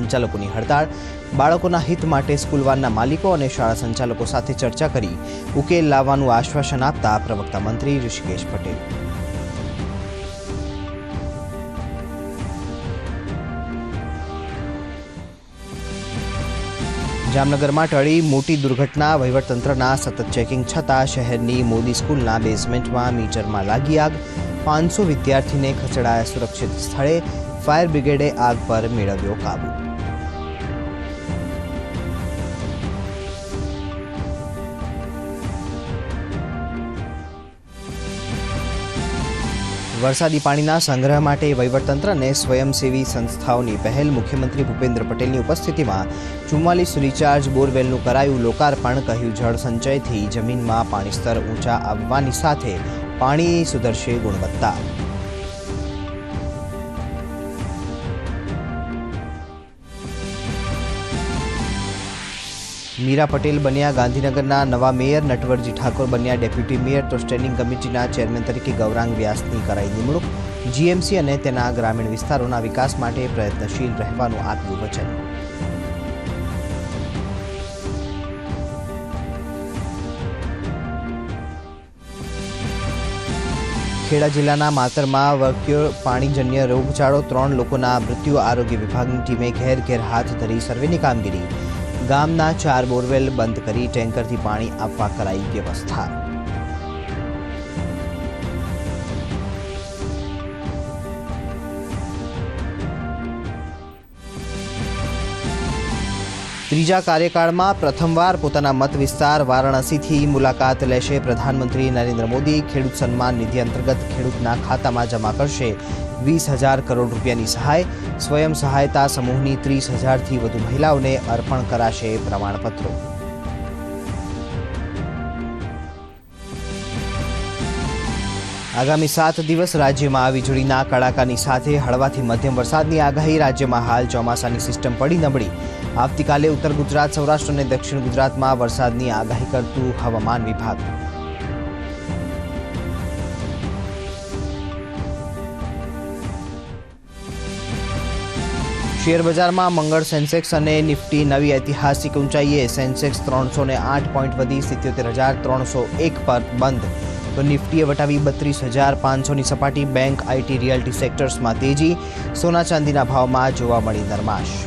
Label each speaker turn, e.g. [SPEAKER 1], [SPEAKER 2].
[SPEAKER 1] સંચાલકોની હડતાળ, બાળકોના હિત માટે સ્કૂલવાનના માલિકો અને શાળા સંચાલકો સાથે ચર્ચા કરી, ઉકેલ લાવવાનું આશ્વાસન આપતા પ્રવક્તા મંત્રી ઋષિકેશ પટેલ. જામનગરમાં ટળી મોટી દુર્ઘટના, વહીવટતંત્રના સતત ચેકિંગ છતાં શહેરની મોદી સ્કૂલના બેઝમેન્ટમાં મીટરમાં લાગી આગ. પાંચસો વિદ્યાર્થીને ખસેડાયા સુરક્ષિત સ્થળે, ફાયર બ્રિગેડે આગ પર મેળવ્યો કાબૂ. વરસાદી પાણીના સંગ્રહ માટે વહીવટતંત્રને સ્વયંસેવી સંસ્થાઓની પહેલ મુખ્યમંત્રી ભૂપેન્દ્ર પટેલની ઉપસ્થિતિમાં ચુમ્માલીસ રિચાર્જ બોરવેલનું કરાયું લોકાર્પણ, કહ્યું જળ સંચયથી જમીનમાં પાણી સ્તર ઊંચા આવવાની સાથે પાણી સુધરશે ગુણવત્તા. મીરા પટેલ બન્યા ગાંધીનગરના નવા મેયર, નટવરજી ઠાકોર બન્યા ડેપ્યુટી મેયર તો સ્ટેન્ડિંગ કમિટીના ચેરમેન તરીકે ગૌરાંગ વ્યાસની કરાઈ નિમણૂક. જીએમસી અને તેના ગ્રામીણ વિસ્તારોના વિકાસ માટે પ્રયત્નશીલ રહેવાનું આપ્યું વચન ખેડા જિલ્લાના માતરમાં વર્ક્યો પાણીજન્ય રોગચાળો, ત્રણ લોકોના મૃત્યુ, આરોગ્ય વિભાગની ટીમે ઘેર ઘેર હાથ ધરી સર્વેની કામગીરી. ગામના ચાર બોરવેલ બંધ કરી ટેન્કરથી પાણી આપવા કરાઈ વ્યવસ્થા. ત્રીજા કાર્યકાળમાં પ્રથમવાર પોતાના મત વિસ્તાર વારાણસીથી મુલાકાત લેશે પ્રધાનમંત્રી નરેન્દ્ર મોદી. ખેડૂત સન્માન નિધિ અંતર્ગત ખેડૂતના ખાતામાં જમા કરશે વીસ હજાર કરોડ રૂપિયાની સહાય. સ્વયં સહાયતા સમૂહની ત્રીસ હજારથી વધુ મહિલાઓને અર્પણ કરાશે પ્રમાણપત્રો. આગામી સાત દિવસ રાજ્યમાં વીજળીના કડાકાની સાથે હળવાથી મધ્યમ વરસાદની આગાહી. રાજ્યમાં હાલ ચોમાસાની સિસ્ટમ પડી નબળી. આવતીકાલે ઉત્તર ગુજરાત, સૌરાષ્ટ્ર અને દક્ષિણ ગુજરાતમાં વરસાદની આગાહી કરતું હવામાન વિભાગ. શેર બજારમાં મંગળ સેન્સેક્સ અને નિફ્ટી નવી ઐતિહાસિક ઊંચાઈએ સેન્સેક્સ ત્રણસો ને આઠ પોઈન્ટ વધી સિત્યોતેર હજાર ત્રણસો એક પર બંધ. તો નિફ્ટીએ વટાવી બત્રીસ હજાર પાંચસોની સપાટી. બેંક આઈટી રિયલ્ટી સેક્ટર્સમાં તેજી. સોના ચાંદીના ભાવમાં જોવા મળી નરમાશ.